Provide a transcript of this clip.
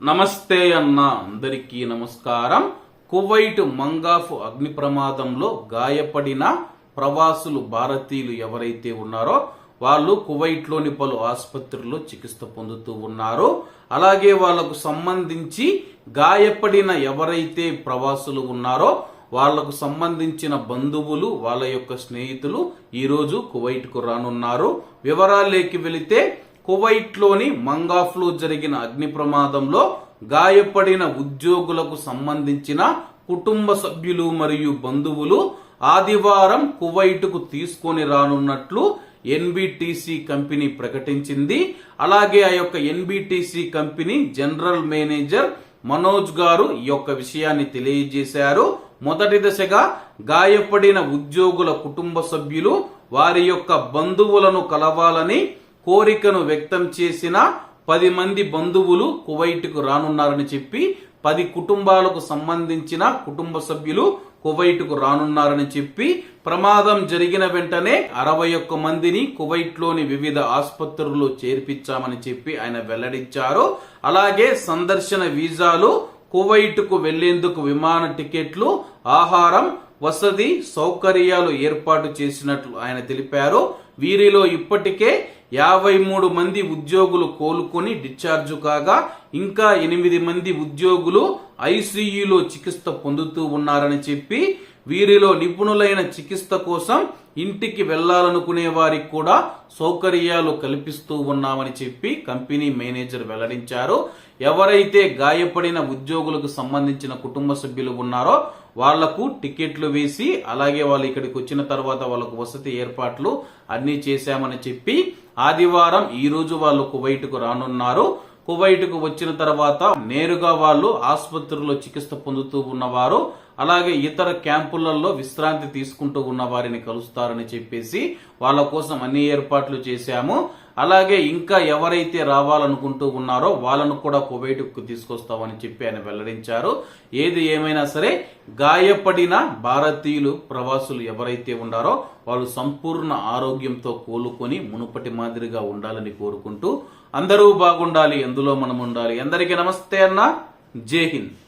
నమస్తే అన్న అందరికీ నమస్కారం. కువైట్ మంగాఫ్ అగ్ని ప్రమాదంలో గాయపడిన ప్రవాసులు భారతీయులు ఎవరైతే ఉన్నారో వాళ్ళు కువైట్లోని పలు ఆసుపత్రుల్లో చికిత్స పొందుతూ ఉన్నారు. అలాగే వాళ్ళకు సంబంధించి గాయపడిన ఎవరైతే ప్రవాసులు ఉన్నారో వాళ్ళకు సంబంధించిన బంధువులు వాళ్ళ యొక్క స్నేహితులు ఈరోజు కువైట్కు రానున్నారు. వివరాల్లోకి వెళితే కువైట్లోని మంగాఫ్లో జరిగిన అగ్ని ప్రమాదంలో గాయపడిన ఉద్యోగులకు సంబంధించిన కుటుంబ సభ్యులు మరియు బంధువులు ఆదివారం కువైట్కు తీసుకొని రానున్నట్లు ఎన్బిటిసి కంపెనీ ప్రకటించింది. అలాగే ఆ యొక్క NBTC company general manager Manoj గారు ఈ యొక్క విషయాన్ని తెలియజేశారు. మొదటి దశగా గాయపడిన ఉద్యోగుల కుటుంబ సభ్యులు వారి యొక్క బంధువులను కలవాలని కోరికను వ్యక్తం చేసిన పది మంది బంధువులు కువైట్కు రానున్నారని చెప్పి పది కుటుంబాలకు సంబంధించిన కుటుంబ సభ్యులు కువైట్కు రానున్నారని చెప్పి ప్రమాదం జరిగిన వెంటనే అరవై ఒక్క మందిని కువైట్లోని వివిధ ఆసుపత్రుల్లో చేర్పించామని చెప్పి ఆయన వెల్లడించారు. అలాగే సందర్శన వీసాలు కువైట్కు వెళ్ళేందుకు విమాన టికెట్లు ఆహారం వసతి సౌకర్యాలు ఏర్పాటు చేసినట్లు ఆయన తెలిపారు. వీరిలో ఇప్పటికే యాభై మూడు మంది ఉద్యోగులు కోలుకొని డిశ్చార్జ్ కాగా ఇంకా ఎనిమిది మంది ఉద్యోగులు ఐసీయూలో చికిత్స పొందుతూ ఉన్నారని చెప్పి వీరిలో నిపుణులైన చికిత్స కోసం ఇంటికి వెళ్ళాలనుకునే వారికి కూడా సౌకర్యాలు కల్పిస్తూ ఉన్నామని చెప్పి కంపెనీ మేనేజర్ వెల్లడించారు. ఎవరైతే గాయపడిన ఉద్యోగులకు సంబంధించిన కుటుంబ సభ్యులు ఉన్నారో వాళ్ళకు టికెట్లు వేసి అలాగే వాళ్ళు ఇక్కడికి వచ్చిన తర్వాత వాళ్ళకు వసతి ఏర్పాట్లు అన్ని చేశామని చెప్పి ఆదివారం ఈ రోజు వాళ్ళు కువైట్కు రానున్నారు. కువైట్కు వచ్చిన తర్వాత నేరుగా వాళ్ళు ఆసుపత్రిలో చికిత్స పొందుతూ ఉన్నవారు. అలాగే ఇతర క్యాంపులలో విశ్రాంతి తీసుకుంటూ ఉన్న వారిని కలుస్తారని చెప్పేసి వాళ్ళ కోసం అన్ని ఏర్పాట్లు చేశాము. అలాగే ఇంకా ఎవరైతే రావాలనుకుంటూ ఉన్నారో వాళ్ళను కూడా కువైట్కు తీసుకొస్తామని చెప్పి ఆయన వెల్లడించారు. ఏది ఏమైనా సరే గాయపడిన భారతీయులు ప్రవాసులు ఎవరైతే ఉన్నారో వాళ్ళు సంపూర్ణ ఆరోగ్యంతో కోలుకొని మునుపటి మాదిరిగా ఉండాలని కోరుకుంటూ అందరూ బాగుండాలి ఎందులో మనం ఉండాలి. అందరికీ నమస్తే అన్న. జై హింద్.